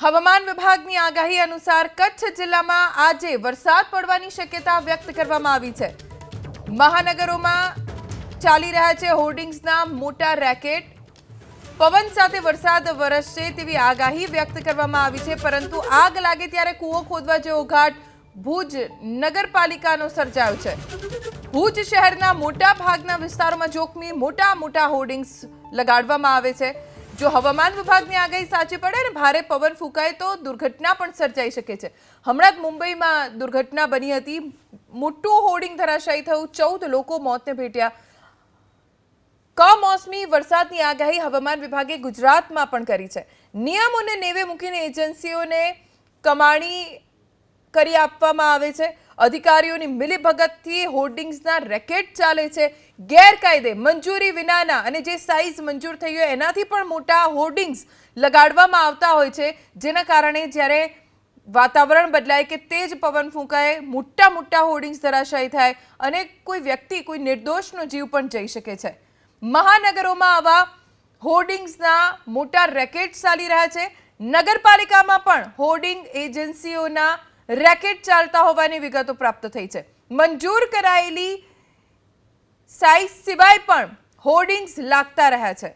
હવામાન વિભાગની આગાહી અનુસાર કચ્છ જિલ્લામાં આજે વરસાદ પડવાની શક્યતા વ્યક્ત કરવામાં આવી છે. મહાનગરોમાં ચાલી રહ્યા છે હોર્ડિંગ્સના મોટા રેકેટ. પવન સાથે વરસાદ વરસશે તેવી આગાહી વ્યક્ત કરવામાં આવી છે, પરંતુ આગ લાગે ત્યારે કૂવો ખોદવા જેવો ઘાટ ભુજ નગરપાલિકાનો સર્જાયો છે. ભુજ શહેરના મોટા ભાગના વિસ્તારોમાં જોખમી મોટા મોટા હોર્ડિંગ્સ લગાડવામાં આવે છે. જો હવામાન વિભાગની આગાહી સાચી પડે અને ભારે પવન ફૂંકાય તો દુર્ઘટના પણ સર્જાઈ શકે છે. હમણાં જ મુંબઈમાં દુર્ઘટના બની હતી. મોટું હોર્ડિંગ ધરાશાયી થયું. ચૌદ લોકો મોતને ભેટ્યા. કમોસમી વરસાદની આગાહી હવામાન વિભાગે ગુજરાતમાં પણ કરી છે. નિયમોને નેવે મૂકીને એજન્સીઓને કમાણી કરી આપવામાં આવે છે. અધિકારીઓની મિલીભગતથી હોર્ડિંગ્સના રેકેટ ચાલે છે. ગેરકાયદે મંજૂરી વિનાના અને જે સાઇઝ મંજૂર થઈ હોય એનાથી પણ મોટા હોર્ડિંગ્સ લગાડવામાં આવતા હોય છે. જેના કારણે જ્યારે વાતાવરણ બદલાય કે તેજ પવન ફૂંકાય, મોટા મોટા હોર્ડિંગ્સ ધરાશાયી થાય અને કોઈ વ્યક્તિ, કોઈ નિર્દોષનો જીવ પણ જઈ શકે છે. મહાનગરોમાં આવા હોર્ડિંગ્સના મોટા રેકેટ ચાલી રહ્યા છે. નગરપાલિકામાં પણ હોર્ડિંગ એજન્સીઓના રેકેટ ચાલતા હોવાની વિગતો પ્રાપ્ત થઈ છે. મંજૂર કરાયેલી સાઇઝ સિવાય પણ હોર્ડિંગ્સ લાગતા રહ્યા છે.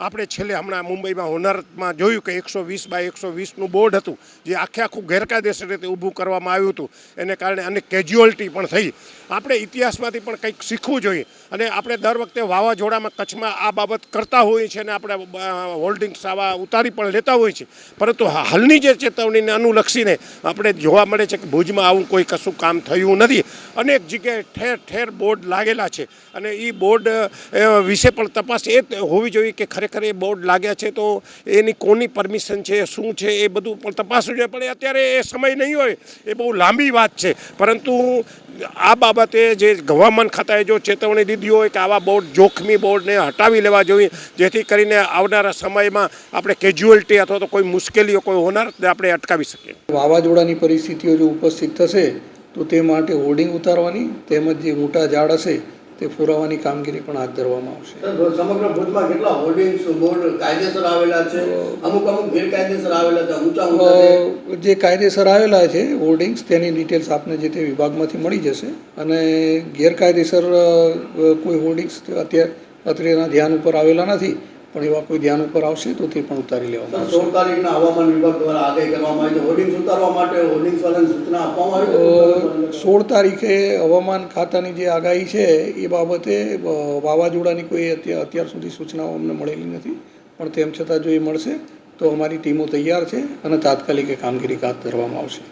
આપણે છેલ્લે હમણાં મુંબઈમાં હોનારતમાં જોયું કે એકસો વીસ બાય એકસો વીસનું બોર્ડ હતું, જે આખે આખું ગેરકાયદેસર રીતે ઊભું કરવામાં આવ્યું હતું. એને કારણે અને કેજ્યુઅલ્ટી પણ થઈ. આપણે ઇતિહાસમાંથી પણ કંઈક શીખવું જોઈએ. અને આપણે દર વખતે વાવાઝોડામાં કચ્છમાં આ બાબત કરતા હોઈએ છીએ અને આપણે હોલ્ડિંગ્સ આવા ઉતારી પણ લેતા હોઈએ છીએ. પરંતુ હાલની જે ચેતવણીને અનુલક્ષીને આપણે જોવા મળે છે કે ભુજમાં આવું કોઈ કશું કામ થયું નથી. અનેક જગ્યાએ ઠેર ઠેર બોર્ડ લાગેલા છે. અને એ બોર્ડ વિશે પણ તપાસ એ હોવી જોઈએ કે ખરેખર એ બોર્ડ લાગ્યા છે તો એની કોની પરમિશન છે, શું છે, એ બધું પણ તપાસવું જોઈએ પણ અત્યારે એ સમય નહીં હોય, એ બહુ લાંબી વાત છે. પરંતુ આ બાબતે જે હવામાન ખાતાએ જો ચેતવણી દીધી હોય કે આવા બોર્ડ, જોખમી બોર્ડને હટાવી લેવા જોઈએ, જેથી કરીને આવનારા સમયમાં આપણે કેજ્યુઅલિટી અથવા તો કોઈ મુશ્કેલીઓ, કોઈ હોનાર આપણે અટકાવી શકીએ. વાવાઝોડાની પરિસ્થિતિઓ જો ઉપસ્થિત થશે, તો તે માટે હોર્ડિંગ ઉતારવાની તેમજ જે મોટા ઝાડ હશે તે ફોરાવવાની કામગીરી પણ હાથ ધરવામાં આવશે. સમગ્ર ભુજમાં કેટલા હોર્ડિંગ્સ બોર્ડ કાયદેસર આવેલા છે? અમુક અમુક ગેરકાયદેસર આવેલા છે ઊંચા ઊંચા જે કાયદેસર આવેલા છે હોર્ડિંગ્સ તેની ડિટેલ્સ આપને જે તે વિભાગમાંથી મળી જશે. અને ગેરકાયદેસર કોઈ હોર્ડિંગ્સ અત્યારે અત્રેના ધ્યાન ઉપર આવેલા નથી. પણ એવા કોઈ ધ્યાન ઉપર આવશે તો તે પણ ઉતારી લેવામાં આવશે. સોળ તારીખના હવામાન વિભાગ દ્વારા આગાહી કરવામાં આવી છે. હોર્ડિંગ્સ ઉતારવા માટે હોર્ડિંગ્સ વાળાને સૂચના આપવામાં આવી સોળ તારીખે હવામાન ખાતાની જે આગાહી છે એ બાબતે વાવાઝોડાની કોઈ અત્યાર સુધી સૂચનાઓ અમને મળેલી નથી. પણ તેમ છતાં જો એ મળશે તો અમારી ટીમો તૈયાર છે અને તાત્કાલિક કામગીરી હાથ ધરવામાં આવશે.